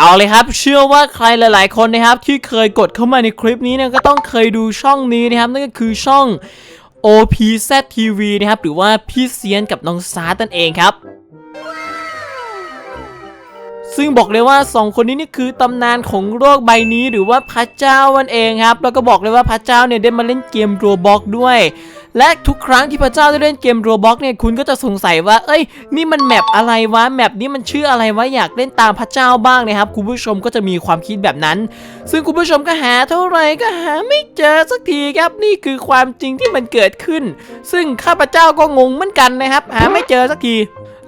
เอาเลยครับ เชื่อว่าใครหลาย ๆ คนนะครับที่เคยกดเข้ามาในคลิปนี้เนี่ยก็ต้องเคยดูช่องนี้นะครับ นั่นก็คือช่อง OPZ TV นะครับ หรือว่าพี่เซียนกับน้องซาร์ตันเองครับ ซึ่งบอกเลยว่า 2 คนนี้นี่คือตำนานของโลกใบนี้หรือว่าพระเจ้ามันเองครับ แล้วก็บอกเลยว่าพระเจ้าเนี่ยได้มาเล่นเกมโรบ็อกด้วยและทุกครั้งที่พระเจ้าได้เล่นเกมโรบ็อกเนี่ยคุณก็จะสงสัยว่า เอ้ย นี่มันแมปอะไรวะ แมปนี้มันชื่ออะไรวะ อยากเล่นตามพระเจ้าบ้างนะครับ คุณผู้ชมก็จะมีความคิดแบบนั้น ซึ่งคุณผู้ชมก็หาเท่าไหร่ก็หาไม่เจอสักทีครับ นี่คือความจริงที่มันเกิดขึ้น ซึ่งข้าพเจ้าก็งงเหมือนกันนะครับ หาไม่เจอสักที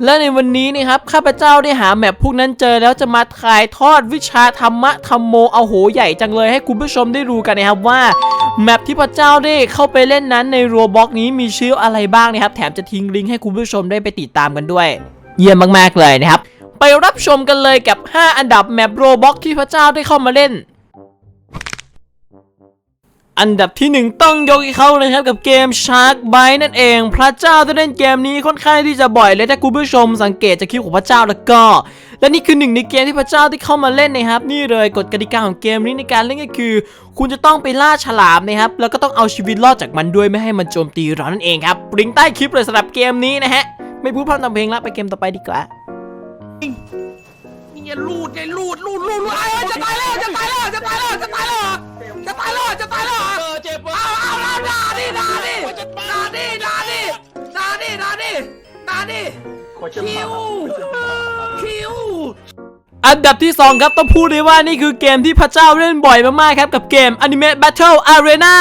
และในวันนี้นะครับข้าพเจ้าได้หาแมปพวกนั้นเจอแล้วจะมาถ่ายทอดวิชาธรรมะธรรมโมเอาโหใหญ่จังเลยให้คุณผู้ชมได้รู้กันนะครับว่าแมปที่พระเจ้าได้เข้าไปเล่นนั้นในรัวบ็อกนี้มีชื่ออะไรบ้างนะครับ แถมจะทิ้งลิงก์ให้คุณผู้ชมได้ไปติดตามกันด้วย เยี่ยมมากๆเลยนะครับ ไปรับชมกันเลยกับ 5 อันดับแมปโรบ็อกที่พระเจ้าได้เข้ามาเล่น อันดับที่หนึ่งต้องยกให้เขาเลยครับกับเกม Shark Bite นั่นเอง พระเจ้าได้เล่นเกมนี้ค่อนข้างที่จะบ่อยเลยถ้าคุณผู้ชมสังเกตจากคลิปของพระเจ้าแล้วก็ และนี่คือหนึ่งในเกมที่พระเจ้าที่เข้ามาเล่นนะครับ นี่เลยกฎกติกาของเกมนี้ในการเล่นก็คือ คุณจะต้องไปล่าฉลามนะครับแล้วก็ต้องเอาชีวิตรอดจากมันด้วยไม่ให้มันโจมตีเรานั่นเองครับลิงก์ใต้คลิปเลยสำหรับเกมนี้นะฮะไม่พูดพร่ำทำเพลงละไปเกมต่อไปดีกว่านี่ไงลูดไงลูดลูดลูดลูดจะตายแล้วจะตายแล้วจะตายแล้วจะตายแล้วจะตายแล้วจะตายแล้ว ดิด่าดิด่าดิคิวคิวอันดับที่ 2 ครับต้องพูดเลยว่านี่คือเกมที่พระเจ้าเล่นบ่อยมากๆครับกับเกม Anime Battle Arena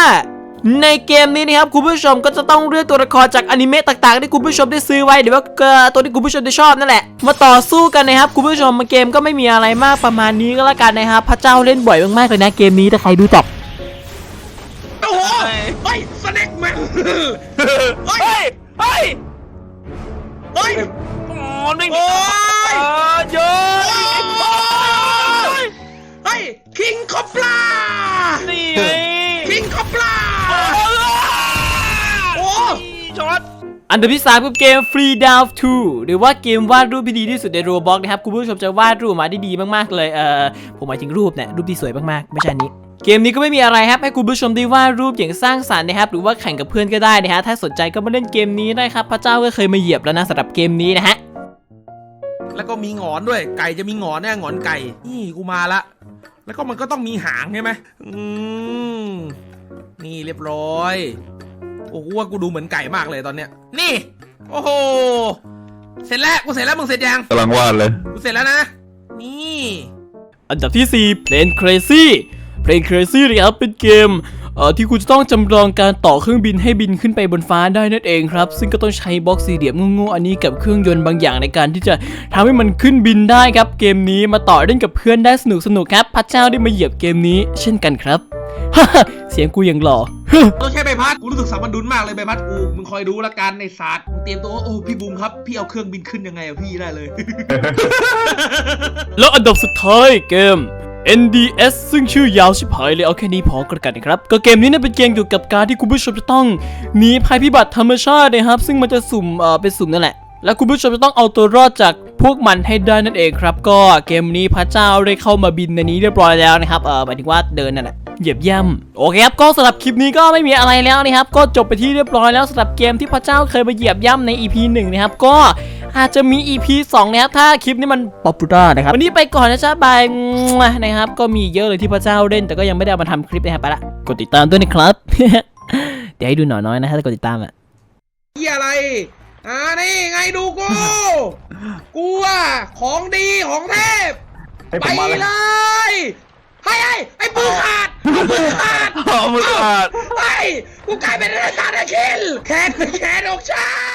ในเกมนี้นะครับคุณผู้ชมก็จะต้องเลือกตัวละครจากอนิเมะต่างๆที่คุณผู้ชมได้ซื้อไว้หรือว่าเอ่อตัวที่คุณผู้ชมได้ชอบนั่นแหละ มาต่อสู้กันนะครับคุณผู้ชมมาเกมก็ไม่มีอะไรมากประมาณนี้ก็แล้วกันนะครับพระเจ้าเล่นบ่อยมากๆเลยนะเกมนี้ถ้าใครดูจบโอ้โหเฮ้ยสเน็กแมนเฮ้ย อ๋อไม่โอ้ยเออเยอะเฮ้ยคิงคอปลานี่ไงคิงคอปลาโอ้ช็อตอันดับที่3คือเกม Free Down 2หรือว่าเกมวาดรูปที่ดีที่สุดใน Roblox นะครับ คุณผู้ชมจะวาดรูปออกมาได้ดีมากๆเลย เอ่อผมหมายถึงรูปเนี่ยรูปที่สวยมากๆ ไม่ใช่อันนี้เกมนี้ก็ไม่มีอะไรครับ ให้คุณผู้ชมได้วาดรูปอย่างสร้างสรรค์นะครับ หรือว่าแข่งกับเพื่อนก็ได้นะฮะ ถ้าสนใจก็มาเล่นเกมนี้ได้ครับ พระเจ้าก็เคยมาเหยียบแล้วนะสำหรับเกมนี้นะฮะ แล้วก็มีหงอนด้วย ไก่จะมีหงอนแน่หงอนไก่ นี่กูมาละ แล้วก็มันก็ต้องมีหางใช่ไหมอืมนี่เรียบร้อย โอ้โหว่ากูดูเหมือนไก่มากเลยตอนเนี้ย นี่ โอ้โห เสร็จแล้วกูเสร็จแล้วมึงเสร็จยังกำลังวาดเลย กูเสร็จแล้วนะ นี่ อันดับที่4 Plane Crazy Plane Crazy นะครับเป็นเกม เอ่อที่คุณจะต้องจำลองการต่อเครื่องบินให้บินขึ้นไปบนฟ้าได้นั่นเองครับ ซึ่งก็ต้องใช้บล็อกสี่เหลี่ยมโง่ๆอันนี้กับเครื่องยนต์บางอย่างในการที่จะทำให้มันขึ้นบินได้ครับ เกมนี้มาต่อเล่นกับเพื่อนได้สนุกสนุกๆครับพระเจ้าได้มาเหยียบเกมนี้ เช่นกันครับเสียงกูยังหล่อต้องใช้ใบพัดกูรู้สึกสัมพันดุนมากเลยใบพัดกูมึงคอยดูละกันในศาสตร์มึงเตรียมตัวว่าโอ้พี่บูมครับ พี่เอาเครื่องบินขึ้นยังไงอะพี่ได้เลย แล้วอันดับสุดท้ายเกม NDS ซึ่งชื่อยาวชิบหายเลยเอาแค่นี้พอก็แล้วกันนะครับ ก็เกมนี้เนี่ยเป็นเกมเกี่ยวกับการที่คุณผู้ชมจะต้องหนีภัยพิบัติธรรมชาตินะครับ ซึ่งมันจะสุ่มเอ่อเป็นสุ่มนั่นแหละ แล้วคุณผู้ชมจะต้องเอาตัวรอดจากพวกมันให้ได้นั่นเองครับ ก็เกมนี้พระเจ้าได้เข้ามาบินในนี้เรียบร้อยแล้วนะครับเออหมายถึงว่าเดินนั่นแหละเหยียบย่ำโอเคครับก็สำหรับคลิปนี้ก็ไม่มีอะไรแล้วนะครับก็จบไปที่เรียบร้อยแล้วสำหรับเกมที่พระเจ้าเคยมาเหยียบย่ำใน EP 1 นะครับก็ อาจจะมี EP 2นะครับถ้าคลิปนี้มันป๊อปปูล่านะครับวันนี้ไปก่อนนะจ๊ะบายนะครับก็มีเยอะเลยที่พระเจ้าเล่น แต่ก็ยังไม่ได้เอามาทำคลิปนะครับไปละกดติดตามด้วยนะครับเดี๋ยวให้ดูหน่อยน้อยนะถ้ากดติดตามอะเหียอะไรอ่านี่ไงดูกู กูอะของดีของเทพให้ผไปมมาเลยเลยไอ้ไอ้ไอ้ปืนขาดปืนขาดเอามือขาดไอ้กูกลายเป็นอาจารย์อาคินแขนแขนอกชาย